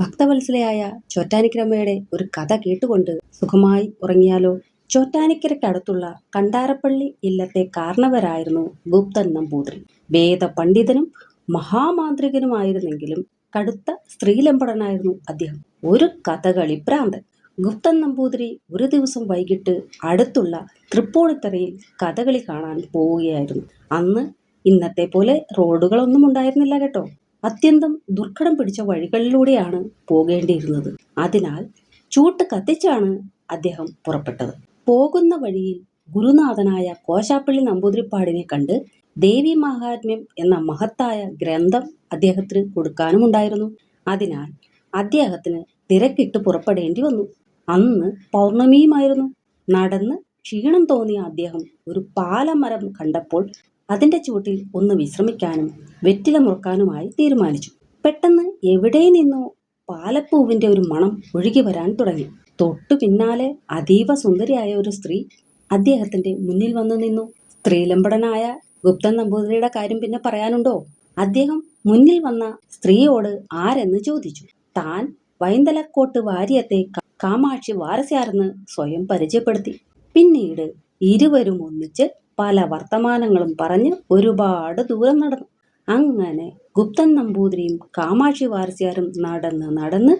ഭക്തവത്സലയായ ചോറ്റാനിക്കരമ്മയുടെ ഒരു കഥ കേട്ടുകൊണ്ട് സുഖമായി ഉറങ്ങിയാലോ? ചോറ്റാനിക്കരയ്ക്കടുത്തുള്ള കണ്ടാരപ്പള്ളി ഇല്ലത്തെ കാരണവരായിരുന്നു ഗുപ്തൻ നമ്പൂതിരി. വേദ പണ്ഡിതനും മഹാമാന്ത്രികനുമായിരുന്നെങ്കിലും കടുത്ത സ്ത്രീലമ്പടനായിരുന്നു അദ്ദേഹം. ഒരു കഥകളി ഭ്രാന്തൻ. ഗുപ്തൻ നമ്പൂതിരി ഒരു ദിവസം വൈകിട്ട് അടുത്തുള്ള തൃപ്പൂണിത്തറയിൽ കഥകളി കാണാൻ പോവുകയായിരുന്നു. അന്ന് ഇന്നത്തെ പോലെ റോഡുകളൊന്നും ഉണ്ടായിരുന്നില്ല കേട്ടോ. അത്യന്തം ദുർഘടം പിടിച്ച വഴികളിലൂടെയാണ് പോകേണ്ടിയിരുന്നത്. അതിനാൽ ചൂട്ട് കത്തിച്ചാണ് അദ്ദേഹം പുറപ്പെട്ടത്. പോകുന്ന വഴിയിൽ ഗുരുനാഥനായ കോശാപ്പള്ളി നമ്പൂതിരിപ്പാടിനെ കണ്ട് ദേവി മഹാത്മ്യം എന്ന മഹത്തായ ഗ്രന്ഥം അദ്ദേഹത്തിന് കൊടുക്കാനുമുണ്ടായിരുന്നു. അതിനാൽ അദ്ദേഹത്തിന് തിരക്കിട്ട് പുറപ്പെടേണ്ടി വന്നു. അന്ന് പൗർണമിയുമായിരുന്നു. നടന്ന് ക്ഷീണം തോന്നിയ അദ്ദേഹം ഒരു പാലമരം കണ്ടപ്പോൾ അതിന്റെ ചുവട്ടിൽ ഒന്ന് വിശ്രമിക്കാനും വെറ്റില മുറുക്കാനുമായി തീരുമാനിച്ചു. പെട്ടെന്ന് എവിടെ നിന്നോ പാലപ്പൂവിന്റെ ഒരു മണം ഒഴുകി വരാൻ തുടങ്ങി. തൊട്ടു പിന്നാലെ അതീവ സുന്ദരിയായ ഒരു സ്ത്രീ അദ്ദേഹത്തിന്റെ മുന്നിൽ വന്നു നിന്നു. സ്ത്രീലമ്പടനായ ഗുപ്തൻ നമ്പൂതിരിയുടെ കാര്യം പിന്നെ പറയാനുണ്ടോ? അദ്ദേഹം മുന്നിൽ വന്ന സ്ത്രീയോട് ആരെന്ന് ചോദിച്ചു. താൻ വൈന്തലക്കോട്ട് വാര്യത്തെ കാമാക്ഷി വാരസ്യാരെന്ന് സ്വയം പരിചയപ്പെടുത്തി. പിന്നീട് ഇരുവരും ഒന്നിച്ച് പല വർത്തമാനങ്ങളും പറഞ്ഞ് ഒരുപാട് ദൂരം നടന്നു. അങ്ങനെ ഗുപ്തൻ നമ്പൂതിരിയും കാമാക്ഷി വാരസ്യാരും നടന്ന് നടന്ന്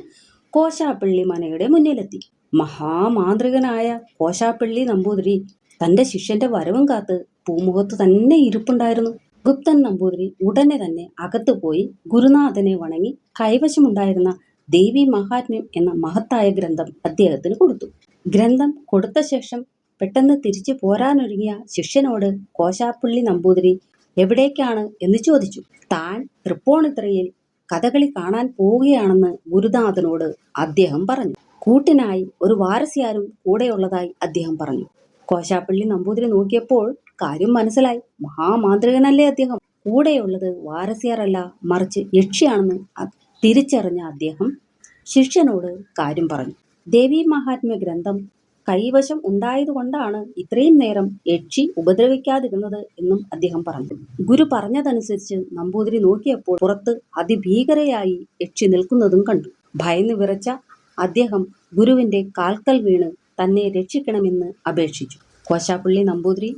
കോശാപ്പള്ളി മനയുടെ മുന്നിലെത്തി. മഹാമാന്ത്രികനായ കോശാപ്പള്ളി നമ്പൂതിരി തന്റെ ശിഷ്യന്റെ വരവും കാത്ത് പൂമുഖത്ത് തന്നെ ഇരിപ്പുണ്ടായിരുന്നു. ഗുപ്തൻ നമ്പൂതിരി ഉടനെ തന്നെ അകത്തു പോയി ഗുരുനാഥനെ വണങ്ങി കൈവശമുണ്ടായിരുന്ന ദേവി മഹാത്മ്യം എന്ന മഹത്തായ ഗ്രന്ഥം അദ്ദേഹത്തിന് കൊടുത്തു. ഗ്രന്ഥം കൊടുത്ത ശേഷം പെട്ടെന്ന് തിരിച്ചു പോരാനൊരുങ്ങിയ ശിഷ്യനോട് കോശാപ്പുള്ളി നമ്പൂതിരി എവിടേക്കാണ്? എന്ന് ചോദിച്ചു. താൻ തൃപ്പൂണിത്തറയിൽ കഥകളി കാണാൻ പോവുകയാണെന്ന് ഗുരുനാഥനോട് അദ്ദേഹം പറഞ്ഞു. കൂട്ടിനായി ഒരു വാരസ്യാരും കൂടെയുള്ളതായി അദ്ദേഹം പറഞ്ഞു. കോശാപ്പള്ളി നമ്പൂതിരി നോക്കിയപ്പോൾ കാര്യം മനസ്സിലായി. മഹാമാന്ത്രികനല്ലേ അദ്ദേഹം? കൂടെയുള്ളത് വാരസ്യാറല്ല മറിച്ച് യക്ഷിയാണെന്ന് തിരിച്ചറിഞ്ഞ അദ്ദേഹം ശിഷ്യനോട് കാര്യം പറഞ്ഞു. ദേവി മഹാത്മ്യ ഗ്രന്ഥം കൈവശം ഉണ്ടായതുകൊണ്ടാണ് ഇത്രയും നേരം യക്ഷി ഉപദ്രവിക്കാതിരുന്നത് എന്നും അദ്ദേഹം പറഞ്ഞു. ഗുരു പറഞ്ഞതനുസരിച്ച് നമ്പൂതിരി നോക്കിയപ്പോൾ പുറത്ത് അതിഭീകരയായി യക്ഷി നിൽക്കുന്നതും കണ്ടു. ഭയന്ന് വിറച്ച അദ്ദേഹം ഗുരുവിന്റെ കാൽക്കൽ വീണ് തന്നെ രക്ഷിക്കണമെന്ന് അപേക്ഷിച്ചു. കോശാപ്പള്ളി നമ്പൂതിരി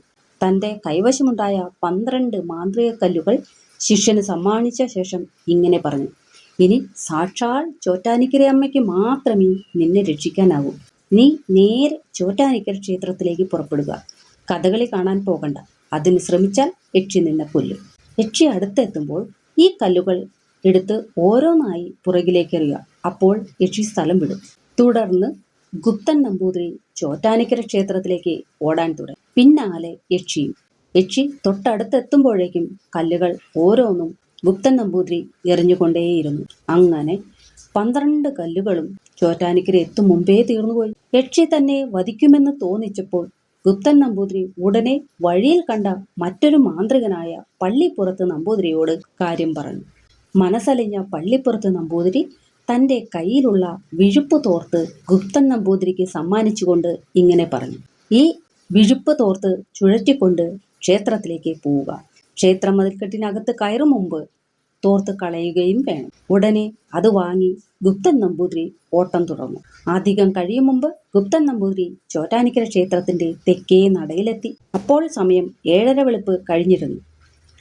തന്റെ കൈവശമുണ്ടായ പന്ത്രണ്ട് മാന്ത്രിക കല്ലുകൾ ശിഷ്യന് സമ്മാനിച്ച ശേഷം ഇങ്ങനെ പറഞ്ഞു. ഇനി സാക്ഷാൽ ചോറ്റാനിക്കര അമ്മയ്ക്ക് മാത്രമേ നിന്നെ രക്ഷിക്കാനാവൂ. നീ നേരെ ചോറ്റാനിക്കൽ ക്ഷേത്രത്തിലേക്ക് പുറപ്പെടുക. കഥകളി കാണാൻ പോകണ്ട. അതിന് ശ്രമിച്ചാൽ യക്ഷി നിന്നെ കൊല്ലും. യക്ഷി അടുത്തെത്തുമ്പോൾ ഈ കല്ലുകൾ എടുത്ത് ഓരോന്നായി പുറകിലേക്ക് എറിയുക. അപ്പോൾ യക്ഷി സ്ഥലം വിടും. തുടർന്ന് ഗുപ്തൻ നമ്പൂതിരി ചോറ്റാനിക്കര ക്ഷേത്രത്തിലേക്ക് ഓടാൻ തുടങ്ങി. പിന്നാലെ യക്ഷിയും. യക്ഷി തൊട്ടടുത്തെത്തുമ്പോഴേക്കും കല്ലുകൾ ഓരോന്നും ഗുപ്തൻ നമ്പൂതിരി എറിഞ്ഞുകൊണ്ടേയിരുന്നു. അങ്ങനെ പന്ത്രണ്ട് കല്ലുകളും ചോറ്റാനിക്കര എത്തും മുമ്പേ തീർന്നുപോയി. യക്ഷി തന്നെ വധിക്കുമെന്ന് തോന്നിച്ചപ്പോൾ ഗുപ്തൻ നമ്പൂതിരി ഉടനെ വഴിയിൽ കണ്ട മറ്റൊരു മാന്ത്രികനായ പള്ളിപ്പുറത്ത് നമ്പൂതിരിയോട് കാര്യം പറഞ്ഞു. മനസ്സലിഞ്ഞ പള്ളിപ്പുറത്ത് നമ്പൂതിരി തന്റെ കയ്യിലുള്ള വിഴുപ്പ് തോർത്ത് ഗുപ്തൻ നമ്പൂതിരിക്ക് സമ്മാനിച്ചുകൊണ്ട് ഇങ്ങനെ പറഞ്ഞു. ഈ വിഴുപ്പ് തോർത്ത് ചുഴറ്റിക്കൊണ്ട് ക്ഷേത്രത്തിലേക്ക് പോവുക. ക്ഷേത്ര മതിൽക്കെട്ടിനകത്ത് കയറും മുമ്പ് തോർത്ത് കളയുകയും വേണം. ഉടനെ അത് വാങ്ങി ഗുപ്തൻ നമ്പൂതിരി ഓട്ടം തുടർന്നു. അധികം കഴിയും മുമ്പ് ഗുപ്തൻ നമ്പൂതിരി ചോറ്റാനിക്കര ക്ഷേത്രത്തിന്റെ തെക്കേ നടയിലെത്തി. അപ്പോൾ സമയം ഏഴര വെളുപ്പ് കഴിഞ്ഞിരുന്നു.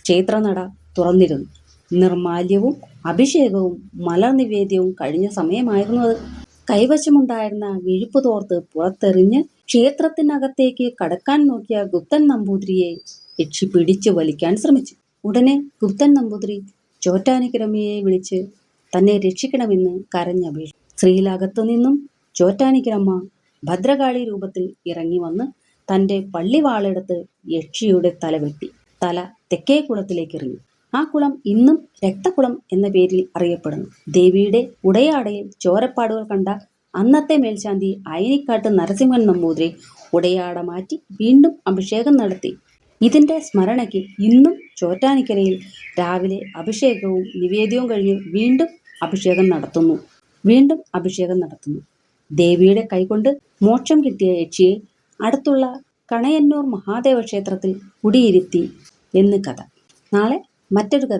ക്ഷേത്രനട തുറന്നിരുന്നു. നിർമാല്യവും അഭിഷേകവും മലർനിവേദ്യവും കഴിഞ്ഞ സമയമായിരുന്നു അത്. കൈവശമുണ്ടായിരുന്ന വിഴുപ്പ് തോർത്ത് പുറത്തെറിഞ്ഞ് ക്ഷേത്രത്തിനകത്തേക്ക് കടക്കാൻ നോക്കിയ ഗുപ്തൻ നമ്പൂതിരിയെ യക്ഷി പിടിച്ചു വലിക്കാൻ ശ്രമിച്ചു. ഉടനെ ഗുപ്തൻ നമ്പൂതിരി ചോറ്റാനിക്കരമ്മയെ വിളിച്ച് തന്നെ രക്ഷിക്കണമെന്ന് കരഞ്ഞപേക്ഷ ശ്രീലകത്തു നിന്നും ചോറ്റാനിക്കരമ്മ ഭദ്രകാളി രൂപത്തിൽ ഇറങ്ങി വന്ന് തന്റെ പള്ളിവാളെടുത്ത് യക്ഷിയുടെ തല വെട്ടി. തല തെക്കേ കുളത്തിലേക്ക് എറിഞ്ഞു. ആ കുളം ഇന്നും രക്തകുളം എന്ന പേരിൽ അറിയപ്പെടുന്നു. ദേവിയുടെ ഉടയാടയിൽ ചോരപ്പാടുകൾ കണ്ട അന്നത്തെ മേൽശാന്തി അയനിക്കാട്ട് നരസിംഹൻ നമ്പൂതിരി ഉടയാട മാറ്റി വീണ്ടും അഭിഷേകം നടത്തി. ഇതിന്റെ സ്മരണയ്ക്ക് ഇന്നും ചോറ്റാനിക്കരയിൽ രാവിലെ അഭിഷേകവും നിവേദ്യവും കഴിഞ്ഞ് വീണ്ടും അഭിഷേകം നടത്തുന്നു. വീണ്ടും അഭിഷേകം നടത്തുന്നു. ദേവിയുടെ കൈകൊണ്ട് മോക്ഷം കിട്ടിയ യക്ഷിയെ അടുത്തുള്ള കണയന്നൂർ മഹാദേവ ക്ഷേത്രത്തിൽ കുടിയിരുത്തി എന്ന് കഥ. നാളെ മറ്റൊരു കഥ